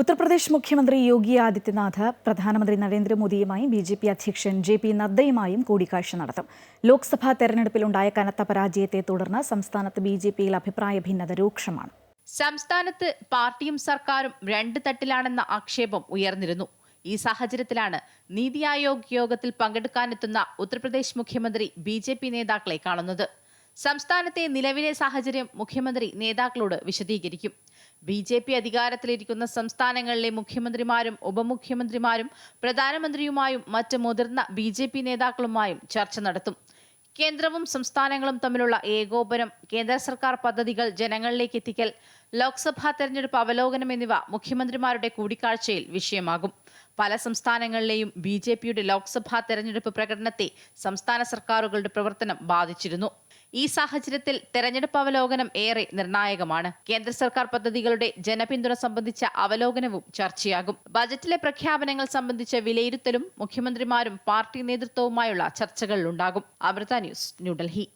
ഉത്തർപ്രദേശ് മുഖ്യമന്ത്രി യോഗി ആദിത്യനാഥ് പ്രധാനമന്ത്രി നരേന്ദ്രമോദിയുമായും ബി ജെ പി അധ്യക്ഷൻ ജെ പി നദ്ദയുമായും കൂടിക്കാഴ്ച നടത്തും. ലോക്സഭാ തെരഞ്ഞെടുപ്പിലുണ്ടായ കനത്ത പരാജയത്തെ തുടർന്ന് സംസ്ഥാനത്ത് ബി ജെ പിയിൽ അഭിപ്രായ ഭിന്നത രൂക്ഷമാണ്. സംസ്ഥാനത്ത് പാർട്ടിയും സർക്കാരും രണ്ട് തട്ടിലാണെന്ന ആക്ഷേപം ഉയർന്നിരുന്നു. ഈ സാഹചര്യത്തിലാണ് നീതി ആയോഗ് യോഗത്തിൽ പങ്കെടുക്കാനെത്തുന്ന ഉത്തർപ്രദേശ് മുഖ്യമന്ത്രി ബി നേതാക്കളെ കാണുന്നത്. സംസ്ഥാനത്തെ നിലവിലെ സാഹചര്യം മുഖ്യമന്ത്രി നേതാക്കളോട് വിശദീകരിക്കും. ബി ജെ പി അധികാരത്തിലിരിക്കുന്ന സംസ്ഥാനങ്ങളിലെ മുഖ്യമന്ത്രിമാരും ഉപമുഖ്യമന്ത്രിമാരും പ്രധാനമന്ത്രിയുമായും മറ്റ് മുതിർന്ന ബി ജെ പി നേതാക്കളുമായും ചർച്ച നടത്തും. കേന്ദ്രവും സംസ്ഥാനങ്ങളും തമ്മിലുള്ള ഏകോപനം കേന്ദ്ര സർക്കാർ പദ്ധതികൾ ജനങ്ങളിലേക്ക് എത്തിക്കൽ ലോക്സഭാ തെരഞ്ഞെടുപ്പ് അവലോകനം എന്നിവ മുഖ്യമന്ത്രിമാരുടെ കൂടിക്കാഴ്ചയിൽ വിഷയമാകും. പല സംസ്ഥാനങ്ങളിലെയും ബി ജെ പിയുടെ ലോക്സഭാ തെരഞ്ഞെടുപ്പ് പ്രകടനത്തെ സംസ്ഥാന സർക്കാരുകളുടെ പ്രവർത്തനം ബാധിച്ചിരുന്നു. ഈ സാഹചര്യത്തിൽ തെരഞ്ഞെടുപ്പ് അവലോകനം ഏറെ നിർണായകമാണ്. കേന്ദ്ര സർക്കാർ പദ്ധതികളുടെ ജനപിന്തുണ സംബന്ധിച്ച അവലോകനവും ചർച്ചയാകും. ബജറ്റിലെ പ്രഖ്യാപനങ്ങൾ സംബന്ധിച്ച വിലയിരുത്തലും മുഖ്യമന്ത്രിമാരും പാർട്ടി നേതൃത്വവുമായുള്ള ചർച്ചകളിലുണ്ടാകും. Noodle he.